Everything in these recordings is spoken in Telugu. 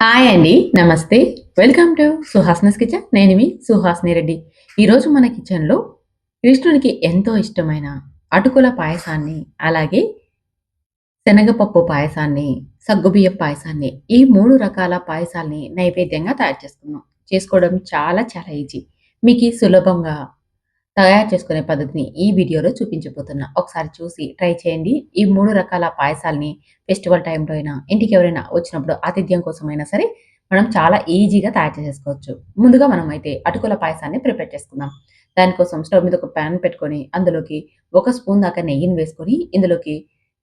హాయ్ అండి. నమస్తే. Welcome to Suhasini's kitchen. నేను మీ సుహాస్ని రెడ్డి. ఈరోజు మన కిచెన్‌లో కృష్ణునికి ఎంతో ఇష్టమైన అటుకుల పాయసాన్ని, అలాగే శనగపప్పు పాయసాన్ని, సగ్గుబియ్యపు పాయసాన్ని ఈ మూడు రకాల పాయసాల్ని నైవేద్యంగా తయారు చేసుకున్నాం చేసుకోవడం చాలా చాలా ఈజీ. మీకు సులభంగా తయారు చేసుకునే పద్ధతిని ఈ వీడియోలో చూపించబోతున్నా. ఒకసారి చూసి ట్రై చేయండి. ఈ మూడు రకాల పాయసాల్ని ఫెస్టివల్ టైంలో అయినా, ఇంటికి ఎవరైనా వచ్చినప్పుడు ఆతిథ్యం కోసమైనా సరే, మనం చాలా ఈజీగా తయారు చేసేసుకోవచ్చు. ముందుగా మనం అయితే అటుకుల పాయసాన్ని ప్రిపేర్ చేసుకుందాం. దానికోసం స్టవ్ మీద ఒక ప్యాన్ పెట్టుకొని, అందులోకి ఒక స్పూన్ దాకా నెయ్యిని వేసుకొని, ఇందులోకి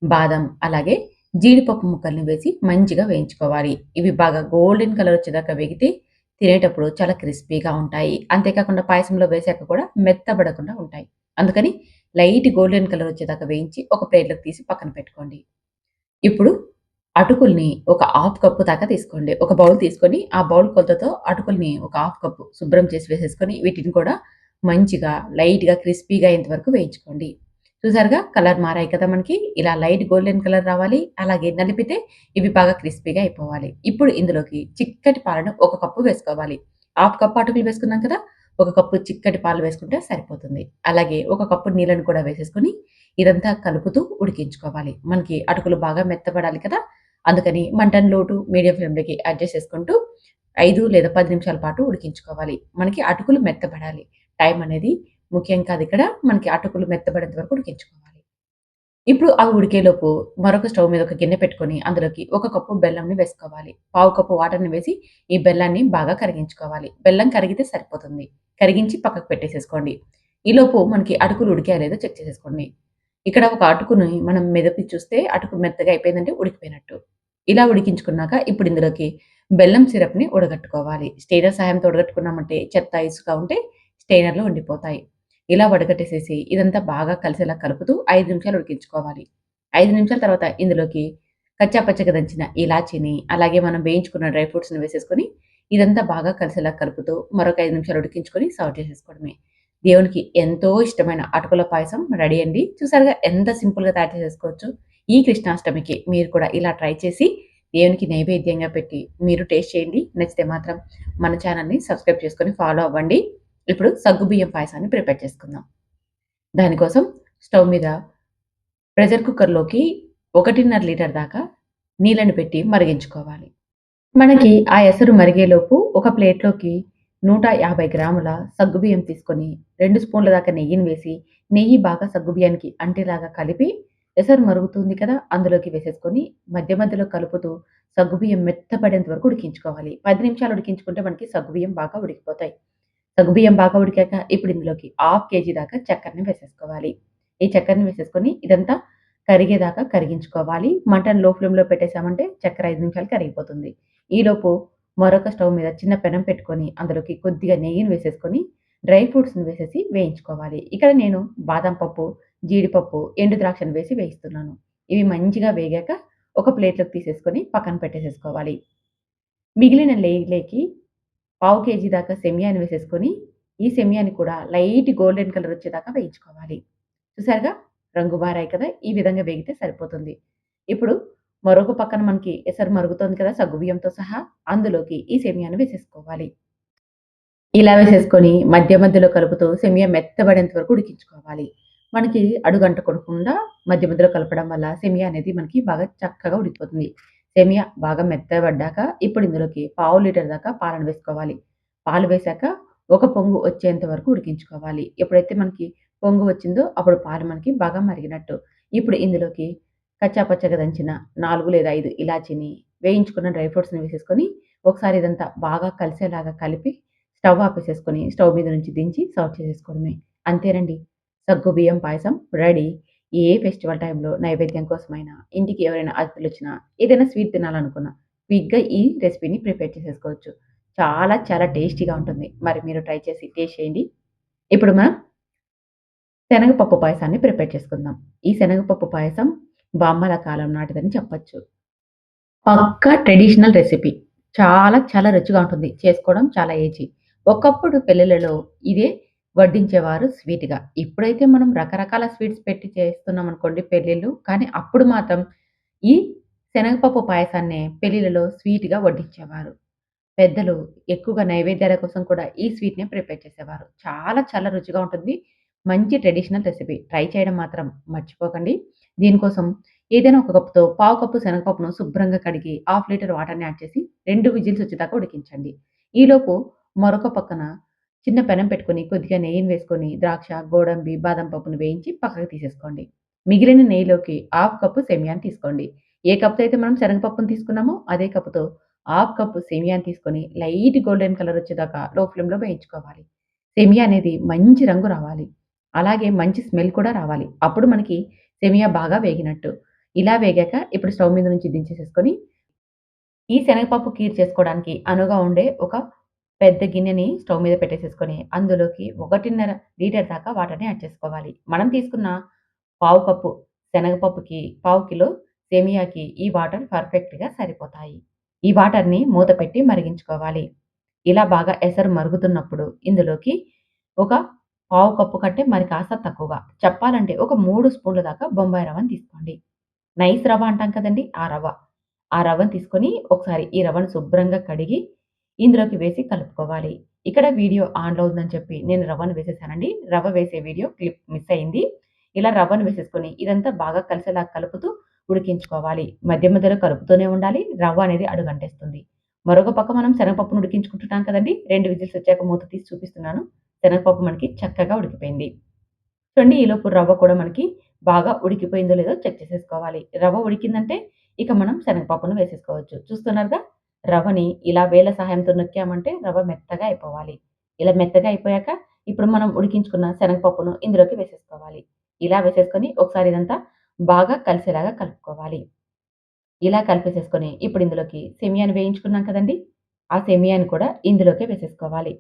బాదం, అలాగే జీడిపప్పు ముక్కల్ని వేసి మంచిగా వేయించుకోవాలి. ఇవి బాగా గోల్డెన్ కలర్ వచ్చేదాకా వేగితే తినేటప్పుడు చాలా క్రిస్పీగా ఉంటాయి. అంతేకాకుండా పాయసంలో వేసాక కూడా మెత్తబడకుండా ఉంటాయి. అందుకని లైట్ గోల్డెన్ కలర్ వచ్చేదాకా వేయించి ఒక ప్లేట్‌లోకి తీసి పక్కన పెట్టుకోండి. ఇప్పుడు అటుకుల్ని ఒక హాఫ్ కప్పు దాకా తీసుకోండి. ఒక బౌల్ తీసుకొని, ఆ బౌల్ కొలతతో అటుకుల్ని ఒక హాఫ్ కప్పు శుభ్రం చేసి వేసేసుకొని, వీటిని కూడా మంచిగా లైట్‌గా క్రిస్పీగా అయ్యేంత వరకు వేయించుకోండి. చూసారుగా కలర్ మారాయి కదా మనకి. ఇలా లైట్ గోల్డెన్ కలర్ రావాలి. అలాగే నలిపితే ఇవి బాగా క్రిస్పీగా అయిపోవాలి. ఇప్పుడు ఇందులోకి చిక్కటి పాలను ఒక కప్పు వేసుకోవాలి. హాఫ్ కప్పు అటుకులు వేసుకున్నాం కదా! ఒక కప్పు చిక్కటి పాలు వేసుకుంటే సరిపోతుంది. అలాగే ఒక కప్పు నీళ్ళను కూడా వేసేసుకొని, ఇదంతా కలుపుతూ ఉడికించుకోవాలి. మనకి అటుకులు బాగా మెత్తపడాలి కదా! అందుకని మంటన్ లోటు మీడియం ఫ్లేమ్‌లోకి అడ్జస్ట్ చేసుకుంటూ ఐదు లేదా పది నిమిషాల పాటు ఉడికించుకోవాలి. మనకి అటుకులు మెత్తపడాలి టైం అనేది ముఖ్యం కాదు ఇక్కడ. మనకి అటుకులు మెత్తబడేంత వరకు ఉడికించుకోవాలి. ఇప్పుడు అవి ఉడికేలోపు మరొక స్టవ్ మీద ఒక గిన్నె పెట్టుకొని, అందులోకి ఒక కప్పు బెల్లంని వేసుకోవాలి. పావు కప్పు వాటర్‌ని వేసి ఈ బెల్లాన్ని బాగా కరిగించుకోవాలి. బెల్లం కరిగితే సరిపోతుంది. కరిగించి పక్కకు పెట్టేసేసుకోండి. ఈలోపు మనకి అటుకులు ఉడికాయో లేదో చెక్ చేసేసుకోండి. ఇక్కడ ఒక అటుకుని మనం మెదపి చూస్తే అటుకు మెత్తగా అయిపోయిందంటే ఉడికిపోయినట్టు. ఇలా ఉడికించుకున్నాక ఇప్పుడు ఇందులోకి బెల్లం సిరప్‌ని ఉడగట్టుకోవాలి స్టెయినర్ సహాయంతో ఉడగట్టుకున్నామంటే చెత్త, ఇసుక ఉంటే స్టెయినర్‌లో ఉండిపోతాయి. ఇలా వడగట్టేసేసి ఇదంతా బాగా కలిసేలా కలుపుతూ ఐదు నిమిషాలు ఉడికించుకోవాలి. ఐదు నిమిషాల తర్వాత ఇందులోకి కచ్చా పచ్చగా దంచిన ఇలాచీని, అలాగే మనం వేయించుకున్న డ్రై ఫ్రూట్స్‌ని వేసేసుకొని, ఇదంతా బాగా కలిసేలా కలుపుతూ మరొక ఐదు నిమిషాలు ఉడికించుకొని సర్వ్ చేసేసుకోవడమే. దేవునికి ఎంతో ఇష్టమైన అటుకుల పాయసం రెడీ అండి. చూసారుగా ఎంత సింపుల్‌గా తయారు చేసేసుకోవచ్చు. ఈ కృష్ణాష్టమికి మీరు కూడా ఇలా ట్రై చేసి దేవునికి నైవేద్యంగా పెట్టి మీరు టేస్ట్ చేయండి. నచ్చితే మాత్రం మన ఛానల్ని సబ్స్క్రైబ్ చేసుకొని ఫాలో అవ్వండి. ఇప్పుడు సగ్గుబియ్యం పాయసాన్ని ప్రిపేర్ చేసుకుందాం. దానికోసం స్టవ్ మీద ప్రెషర్ కుక్కర్‌లోకి 1.5 లీటర్ దాకా నీళ్ళని పెట్టి మరిగించుకోవాలి. మనకి ఆ ఎసరు మరిగేలోపు ఒక ప్లేట్‌లోకి 150 గ్రాముల సగ్గుబియ్యం తీసుకొని, రెండు స్పూన్ల దాకా నెయ్యిని వేసి, నెయ్యి బాగా సగ్గుబియ్యానికి అంటిలాగా కలిపి, ఎసరు మరుగుతుంది కదా! అందులోకి వేసేసుకొని మధ్య మధ్యలో కలుపుతూ సగ్గుబియ్యం మెత్తపడేంత వరకు ఉడికించుకోవాలి. పది నిమిషాలు ఉడికించుకుంటే మనకి సగ్గుబియ్యం బాగా ఉడికిపోతాయి. సగ్గుబియ్యం బాగా ఉడికాక ఇప్పుడు ఇందులోకి హాఫ్ కేజీ దాకా చక్కెరని వేసేసుకోవాలి. ఈ చక్కెరని వేసేసుకొని ఇదంతా కరిగేదాకా కరిగించుకోవాలి. మటన్లో ఫ్లేమ్‌లో పెట్టేసామంటే చక్కెర ఐదు నిమిషాలు కరిగిపోతుంది. ఈలోపు మరొక స్టవ్ మీద చిన్న పెనం పెట్టుకొని, అందులోకి కొద్దిగా నెయ్యిని వేసేసుకొని, డ్రై ఫ్రూట్స్‌ని వేసేసి వేయించుకోవాలి. ఇక్కడ నేను బాదం పప్పు, జీడిపప్పు, ఎండు ద్రాక్షను వేసి వేయిస్తున్నాను. ఇవి మంచిగా వేగాక ఒక ప్లేట్‌లోకి తీసేసుకొని పక్కన పెట్టేసేసుకోవాలి. మిగిలిన లేకి పావు కేజీ దాకా సెమియాని వేసేసుకొని, ఈ సెమియాని కూడా లైట్ గోల్డెన్ కలర్ వచ్చేదాకా వేయించుకోవాలి. చూసారుగా రంగు బారాయి కదా! ఈ విధంగా వేగితే సరిపోతుంది. ఇప్పుడు మరొక పక్కన మనకి ఎసరు మరుగుతోంది కదా! సగ్గుబియ్యంతో సహా అందులోకి ఈ సేమియాని వేసేసుకోవాలి. ఇలా వేసేసుకొని మధ్య మధ్యలో కలుపుతూ సెమియా మెత్తబడేంత వరకు ఉడికించుకోవాలి. మనకి అడుగంట కొడకుండా మధ్య మధ్యలో కలపడం వల్ల సెమియా అనేది మనకి బాగా చక్కగా ఉడికిపోతుంది. సేమియా బాగా మెత్తబడ్డాక ఇప్పుడు ఇందులోకి పావు లీటర్ దాకా పాలను వేసుకోవాలి. పాలు వేశాక ఒక పొంగు వచ్చేంత వరకు ఉడికించుకోవాలి. ఎప్పుడైతే మనకి పొంగు వచ్చిందో అప్పుడు పాలు మనకి బాగా మరిగినట్టు. ఇప్పుడు ఇందులోకి కచ్చా పచ్చగా దంచిన నాలుగు లేదా ఐదు ఇలాచీని, వేయించుకున్న డ్రై ఫ్రూట్స్‌ని వేసేసుకొని, ఒకసారి ఇదంతా బాగా కలిసేలాగా కలిపి స్టవ్ ఆపేసేసుకొని, స్టవ్ మీద నుంచి దించి సర్వ్ చేసేసుకోవడమే. అంతేనండి. సగ్గుబియ్యం పాయసం రెడీ. ఏ ఫెస్టివల్ టైంలో నైవేద్యం కోసమైనా, ఇంటికి ఎవరైనా అతిథులొచ్చినా, ఏదైనా స్వీట్ తినాలనుకున్నా క్విక్‌గా ఈ రెసిపీని ప్రిపేర్ చేసేసుకోవచ్చు. చాలా చాలా టేస్టీగా ఉంటుంది. మరి మీరు ట్రై చేసి టేస్ట్ చేయండి. ఇప్పుడు మనం శనగపప్పు పాయసాన్ని ప్రిపేర్ చేసుకుందాం. ఈ శనగపప్పు పాయసం బామ్మల కాలం నాటిదని చెప్పచ్చు పక్క ట్రెడిషనల్ రెసిపీ. చాలా చాలా రుచిగా ఉంటుంది. చేసుకోవడం చాలా ఈజీ. ఒకప్పుడు పెళ్ళిళ్ళలో ఇదే వడ్డించేవారు స్వీట్‌గా. ఇప్పుడైతే మనం రకరకాల స్వీట్స్ పెట్టి చేస్తున్నామనుకోండి పెళ్ళిళ్ళు. కానీ అప్పుడు మాత్రం ఈ శనగపప్పు పాయసాన్నే పెళ్ళిళ్ళలో స్వీట్‌గా వడ్డించేవారు. పెద్దలు ఎక్కువగా నైవేద్యాల కోసం కూడా ఈ స్వీట్‌నే ప్రిపేర్ చేసేవారు. చాలా చాలా రుచిగా ఉంటుంది. మంచి ట్రెడిషనల్ రెసిపీ. ట్రై చేయడం మాత్రం మర్చిపోకండి. దీనికోసం ఏదైనా ఒక కప్పుతో పావు కప్పు శనగపప్పును శుభ్రంగా కడిగి హాఫ్ లీటర్ వాటర్‌ని యాడ్ చేసి రెండు విజిల్స్ వచ్చేదాకా ఉడికించండి. ఈలోపు మరొక పక్కన చిన్న పెనం పెట్టుకొని కొద్దిగా నెయ్యిని వేసుకొని ద్రాక్ష, గోడంబి, బాదం పప్పును వేయించి పక్కకు తీసేసుకోండి. మిగిలిన నెయ్యిలోకి హాఫ్ కప్పు సెమియాన్ తీసుకోండి. ఏ కప్‌తో అయితే మనం శనగపప్పును తీసుకున్నామో అదే కప్పుతో హాఫ్ కప్పు సెమియాన్ తీసుకొని లైట్ గోల్డెన్ కలర్ వచ్చేదాకా లో ఫ్లేమ్‌లో వేయించుకోవాలి. సేమియా అనేది మంచి రంగు రావాలి. అలాగే మంచి స్మెల్ కూడా రావాలి. అప్పుడు మనకి సేమియా బాగా వేగినట్టు. ఇలా వేగాక ఇప్పుడు స్టవ్ మీద నుంచి దించేసేసుకొని ఈ శనగపప్పు కీర్ చేసుకోవడానికి అనువుగా ఉండే ఒక పెద్ద గిన్నెని స్టవ్ మీద పెట్టేసేసుకొని అందులోకి 1.5 లీటర్ దాకా వాటర్‌ని యాడ్ చేసుకోవాలి. మనం తీసుకున్న పావు కప్పు శనగపప్పుకి పావు కిలో సేమియాకి ఈ వాటర్ పర్ఫెక్ట్‌గా సరిపోతాయి. ఈ వాటర్‌ని మూత పెట్టి మరిగించుకోవాలి. ఇలా బాగా ఎసరు మరుగుతున్నప్పుడు ఇందులోకి ఒక పావు కప్పు కంటే మరి కాస్త తక్కువగా చెప్పాలంటే ఒక మూడు స్పూన్ల దాకా బొంబాయి రవ్వని తీసుకోండి. నైస్ రవ్వ అంటాం కదండీ! ఆ రవ్వ. ఆ రవ్వను తీసుకొని ఒకసారి ఈ రవ్వను శుభ్రంగా కడిగి ఇందులోకి వేసి కలుపుకోవాలి. ఇక్కడ వీడియో ఆన్‌లో ఉందని చెప్పి నేను రవ్వను వేసేసానండి. రవ్వ వేసే వీడియో క్లిప్ మిస్ అయింది. ఇలా రవ్వను వేసేసుకొని ఇదంతా బాగా కలిసేలా కలుపుతూ ఉడికించుకోవాలి. మధ్య మధ్యలో కలుపుతూనే ఉండాలి. రవ్వ అనేది అడుగంటేస్తుంది. మరొక పక్క మనం శనగపప్పును ఉడికించుకుంటున్నాం కదండీ! రెండు విజిల్స్ వచ్చాక మూత తీసి చూపిస్తున్నాను. శనగపప్పు మనకి చక్కగా ఉడికిపోయింది. చూడండి ఈలోపు రవ్వ కూడా మనకి బాగా ఉడికిపోయిందో లేదో చెక్ చేసేసుకోవాలి. రవ్వ ఉడికిందంటే ఇక మనం శనగపప్పును వేసేసుకోవచ్చు. చూస్తున్నారుగా రవ్వని ఇలా వేల సహాయంతో నొక్కామంటే రవ్వ మెత్తగా అయిపోవాలి. ఇలా మెత్తగా అయిపోయాక ఇప్పుడు మనం ఉడికించుకున్న శనగపప్పును ఇందులోకి వేసేసుకోవాలి. ఇలా వేసేసుకొని ఒకసారి ఇదంతా బాగా కలిసేలాగా కలుపుకోవాలి. ఇలా కలిపేసేసుకొని ఇప్పుడు ఇందులోకి సేమియాని వేయించుకున్నాం కదండీ! ఆ సేమియాని కూడా ఇందులోకే వేసేసుకోవాలి.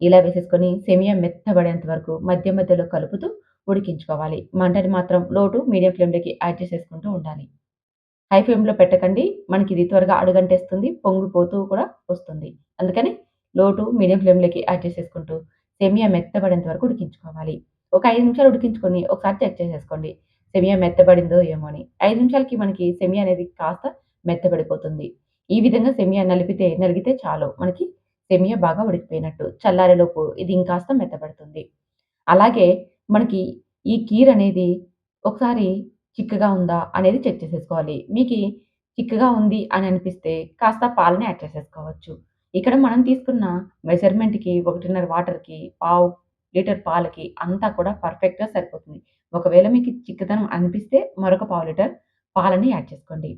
ఇలా వేసేసుకొని సేమియా మెత్తబడేంత వరకు మధ్య మధ్యలో కలుపుతూ ఉడికించుకోవాలి. మంటని మాత్రం లోటు మీడియం ఫ్లేమ్‌లోకి యాడ్ చేసేసుకుంటూ ఉండాలి. హై ఫ్లేమ్‌లో పెట్టకండి. మనకి ఇది త్వరగా అడుగంటేస్తుంది. పొంగిపోతూ కూడా వస్తుంది. అందుకని లో టు మీడియం ఫ్లేమ్‌లోకి యాడ్ చేసేసుకుంటూ సెమియా మెత్తబడేంత వరకు ఉడికించుకోవాలి. ఒక ఐదు నిమిషాలు ఉడికించుకొని ఒకసారి చెక్ చేసేసుకోండి. సెమియా మెత్తబడిందో ఏమో అని. ఐదు నిమిషాలకి మనకి సెమియా అనేది కాస్త మెత్తబడిపోతుంది. ఈ విధంగా సెమియా నలిపితే నలిగితే చాలు. మనకి సెమియా బాగా ఉడికిపోయినట్టు. చల్లారేలోపు ఇది ఇంకాస్త మెత్తబడుతుంది. అలాగే మనకి ఈ కీర్ అనేది ఒకసారి చిక్కగా ఉందా అనేది చెక్ చేసేసుకోవాలి. మీకు చిక్కగా ఉంది అని అనిపిస్తే కాస్త పాలని యాడ్ చేసేసుకోవచ్చు. ఇక్కడ మనం తీసుకున్న మెజర్‌మెంట్‌కి 1.5 వాటర్‌కి పావు లీటర్ పాలకి అంతా కూడా పర్ఫెక్ట్‌గా సరిపోతుంది. ఒకవేళ మీకు చిక్కదనం అనిపిస్తే మరొక పావు లీటర్ పాలని యాడ్ చేసుకోండి.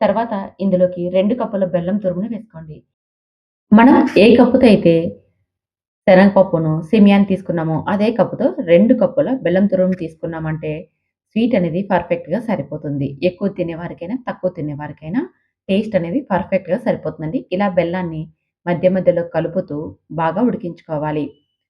తర్వాత ఇందులోకి రెండు కప్పుల బెల్లం తురుముని వేసుకోండి. మనం ఏ కప్పుతో అయితే శనగపప్పును, సిమియాన్ని తీసుకున్నామో అదే కప్పుతో రెండు కప్పుల బెల్లం తురుము తీసుకున్నామంటే స్వీట్ అనేది పర్ఫెక్ట్‌గా సరిపోతుంది. ఎక్కువ తినేవారికైనా, తక్కువ తినేవారికైనా టేస్ట్ అనేది పర్ఫెక్ట్‌గా సరిపోతుందండి. ఇలా బెల్లాన్ని మధ్య మధ్యలో కలుపుతూ బాగా ఉడికించుకోవాలి.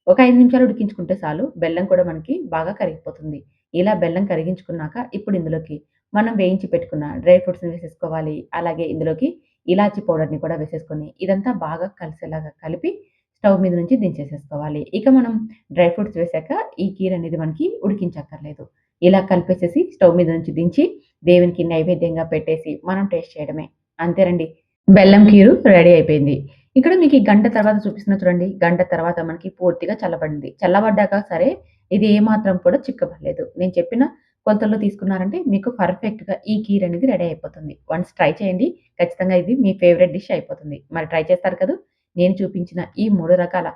ఒక ఐదు నిమిషాలు ఉడికించుకుంటే చాలు. బెల్లం కూడా మనకి బాగా కరిగిపోతుంది. ఇలా బెల్లం కరిగించుకున్నాక ఇప్పుడు ఇందులోకి మనం వేయించి పెట్టుకున్న డ్రై ఫ్రూట్స్‌ని వేసేసుకోవాలి. అలాగే ఇందులోకి ఇలాచి పౌడర్‌ని కూడా వేసేసుకొని ఇదంతా బాగా కలిసేలాగా కలిపి స్టవ్ మీద నుంచి దించేసేసుకోవాలి. ఇక మనం డ్రై ఫ్రూట్స్ వేసాక ఈ కీర్ అనేది మనకి ఉడికించక్కర్లేదు. ఇలా కలిపేసేసి స్టవ్ మీద నుంచి దించి దేవునికి నైవేద్యంగా పెట్టేసి మనం టేస్ట్ చేయడమే. అంతేనండి. బెల్లం కీరు రెడీ అయిపోయింది. ఇక్కడ మీకు ఈ గంట తర్వాత చూపిస్తున్న చూడండి. గంట తర్వాత మనకి పూర్తిగా చల్లబడింది. చల్లబడ్డాక సరే ఇది ఏమాత్రం కూడా చిక్కబడలేదు. నేను చెప్పిన కొలతల్లో తీసుకున్నారంటే మీకు పర్ఫెక్ట్‌గా ఈ కీర్ అనేది రెడీ అయిపోతుంది. వన్స్ ట్రై చేయండి. ఖచ్చితంగా ఇది మీ ఫేవరెట్ డిష్ అయిపోతుంది. మరి ట్రై చేస్తారు కదా నేను చూపించిన ఈ మూడు రకాల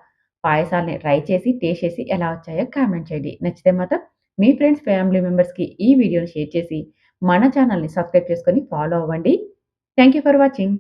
పాయసాలని ట్రై చేసి టేస్ట్ చేసి ఎలా వచ్చాయో కామెంట్ చేయండి. నచ్చితే మాత్రం మీ ఫ్రెండ్స్, ఫ్యామిలీ మెంబర్స్‌కి ఈ వీడియోని షేర్ చేసి మన ఛానల్ని సబ్స్క్రైబ్ చేసుకొని ఫాలో అవ్వండి. Thank you for watching.